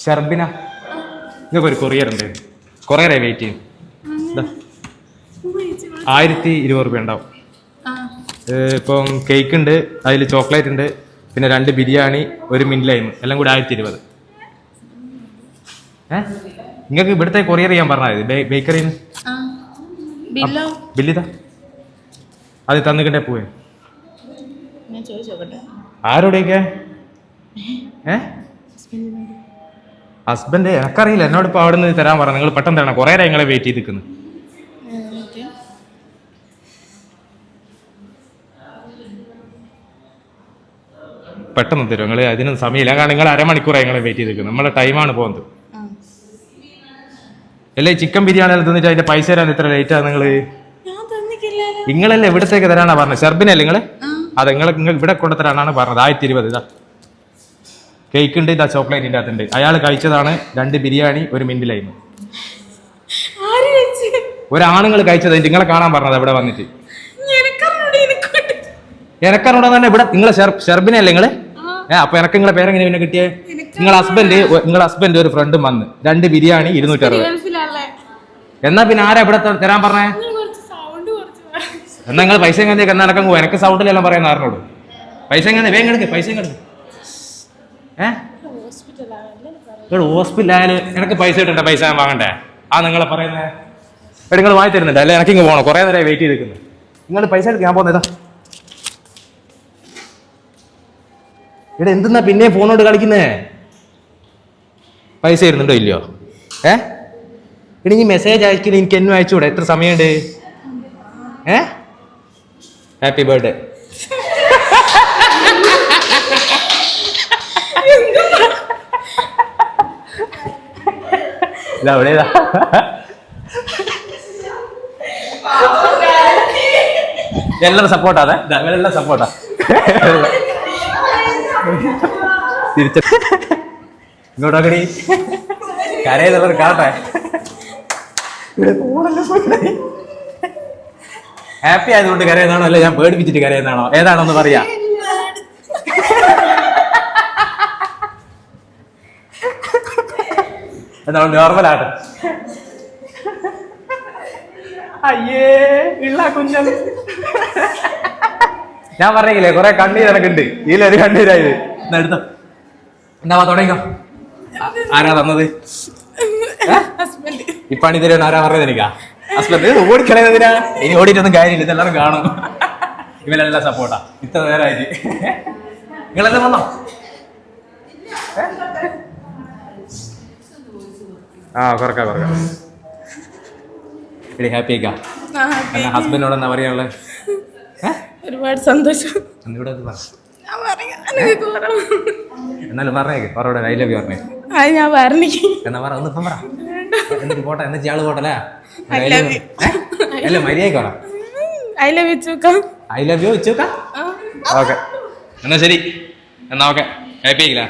ഷർബിന. നിങ്ങൾക്ക് ഒരു കൊറിയർ ഉണ്ട് കൊറിയറെ വെയിറ്റ് ചെയ്യും. ആയിരത്തി ഇരുപത് റുപ്യ ഉണ്ടാവും. ഇപ്പം കേക്ക് ഉണ്ട് അതിൽ ചോക്ലേറ്റ് ഉണ്ട് പിന്നെ രണ്ട് ബിരിയാണി ഒരു മിൻ ലൈം എല്ലാം കൂടി ആയിരത്തി ഇരുപത് ഏ? നിങ്ങൾക്ക് ഇവിടുത്തെ കൊറിയർ ചെയ്യാൻ പറഞ്ഞത് ബേക്കറിയിൽ ബില്ലോ? ബില്ലിതാ അത് തന്നിക്കണ്ടേ പോവേ? ആരോടെയൊക്കെ? ഏ? ഹസ്ബൻഡ് എനക്കറിയില്ല. എന്നോട് ഇപ്പോൾ അവിടെ നിന്ന് തരാൻ പറഞ്ഞു നിങ്ങൾ പെട്ടെന്ന് തരണം. കുറേ നിങ്ങളെ വെയിറ്റ് ചെയ്ത് നിൽക്കുന്നു പെട്ടെന്ന് തരും നിങ്ങൾ അതിനൊന്നും സമയമില്ല. കാരണം നിങ്ങൾ അരമണിക്കൂറായി നിങ്ങളെ വെയിറ്റ് ചെയ്ത് നിൽക്കുന്നത് നമ്മളെ ടൈമാണ് പോകുന്നത്. അല്ലേ ചിക്കൻ ബിരിയാണി തന്നിട്ട് അതിന്റെ പൈസ തരാൻ ഇത്ര ലേറ്റ് ആണ് നിങ്ങൾ? നിങ്ങളല്ലേ ഇവിടത്തേക്ക് തരാനാ പറഞ്ഞത്? ഷെർബിനല്ലേ നിങ്ങൾ? അത് നിങ്ങൾ ഇവിടെ കൊണ്ടുതരാനാണ് പറഞ്ഞത്. ആയിരത്തി ഇരുപത് ഇതാ. കേക്ക് ഉണ്ട് ഇതാ ചോക്ലേറ്റിന്റെ അകത്തുണ്ട്. അയാൾ കഴിച്ചതാണ് രണ്ട് ബിരിയാണി ഒരു കഴിച്ച്? ഒരാണുങ്ങൾ കഴിച്ചത് നിങ്ങളെ കാണാൻ പറഞ്ഞത് ഇവിടെ വന്നിട്ട്. എനക്കറിനോട് തന്നെ ഇവിടെ നിങ്ങളെ ഷെർബിനല്ലേ നിങ്ങൾ? ഏഹ് അപ്പൊ എനക്ക് നിങ്ങളെ പേരെങ്ങനെ പിന്നെ കിട്ടിയേ? നിങ്ങളെ ഹസ്ബൻഡ് നിങ്ങളെ ഹസ്ബൻഡ് ഒരു ഫ്രണ്ടും വന്ന്. രണ്ട് ബിരിയാണി ഇരുന്നൂറ്റി അറുപത് ഗൾഫിലല്ലേ എന്നാ പിന്നെ ആരാ ഇവിടെ തരാൻ പറഞ്ഞേ? എന്നാ നിങ്ങൾ പൈസ എങ്ങനെ എന്നാ എനക്കും എനക്ക് എനിക്ക് സൗണ്ടിലെല്ലാം പറയുന്ന ആറിനോട് പൈസ എങ്ങനെ വേഗം എടുക്ക് പൈസ എടുക്ക്. ഏ? ഹോസ്പിറ്റലാണല്ലേ നിങ്ങൾ ഹോസ്പിറ്റലായാലും എനിക്ക് പൈസ കിട്ടണ്ട? പൈസ ഞാൻ വാങ്ങണ്ടേ? ആ നിങ്ങൾ പറയുന്നേ. എടാ നിങ്ങൾ വാങ്ങി തരുന്നുണ്ട് അല്ലെ? എനിക്ക് പോകണം കുറേ നേരം വെയിറ്റ് ചെയ്ത് നിൽക്കുന്നു നിങ്ങൾ പൈസ എടുക്കാൻ ഞാൻ പോകുന്നതാ ഇവിടെ എന്തെന്നാ പിന്നെ ഫോണോട് കളിക്കുന്നേ? പൈസ തരുന്നുണ്ടോ ഇല്ലയോ? ഏ? ഇനി ഈ മെസ്സേജ് അയക്കുന്നത് എനിക്ക് എന്നും അയച്ചുകൂടെ? എത്ര സമയമുണ്ട്? ഏ? ഹാപ്പി ബർത്ത്ഡേ ഇതാ അവിടെ ഇതാ എല്ലാവരും സപ്പോർട്ടാതെ എല്ലാം സപ്പോർട്ടാ തിരിച്ച. ഇങ്ങോട്ടോക്കടി കരയുന്നുള്ളവർ കാണട്ടെ ഹാപ്പി ആയതുകൊണ്ട് കരയുന്നതാണോ? അല്ല ഞാൻ പേടിപ്പിച്ചിട്ട് കരയുന്നതാണോ? ഏതാണോന്ന് പറയാ. എന്നാ നോർമൽ ആട്ട് അയ്യേ ഇള്ള കുഞ്ഞം. ഞാൻ പറഞ്ഞില്ലേ കൊറേ കണ്ണീർ എനക്കുണ്ട്. ഇതിലൊരു കണ്ണീരായത്. എന്നാ എടുത്തോ. എന്നാ തുടങ്ങിക്കോ. ആരാ തന്നത്? ഹസ്ബൻഡ്. ഇപ്പാണി തരുവാൻ ആരാ പറഞ്ഞത് എനിക്കാ? ഹസ്ബൻഡ് ഓടിക്കളയുന്നതിനാ ഇനി ഓടിയിട്ടൊന്നും കാര്യമില്ല ഇതെല്ലാവരും കാണും. ഇവരെല്ലാം സപ്പോർട്ടാ ഇത്ര നേരമായിട്ട് നിങ്ങളെല്ലാം വന്നോ? ആ കുറക്കാം കുറക്കാം. ഇടി ഹാപ്പി ആയിക്കാ ആ, എന്നാ ഹസ്ബൻഡിനോട് എന്നാ പറയാനുള്ളത് ഒരുപാട് സന്തോഷം. എന്നിവിടെ അത് പറ. എന്നാലും പറഞ്ഞേക്ക്. പറയുടെ ഐ ലവ് യു പറഞ്ഞേ ഞാൻ പറഞ്ഞിക്ക് എന്നാ പറ ഒന്ന് പറ. എന്നിട്ട് പോട്ടെ എന്നിട്ട് ഇയാൾ പോട്ടല്ലേ. അല്ല? മര്യാദ ഐ ലവ് യു ചൂക്ക ഐ ലവ് യു ചൂക്ക ഓക്കെ എന്നാ ശരി. എന്നാ ഓക്കെ ഹാപ്പി ആയില്ല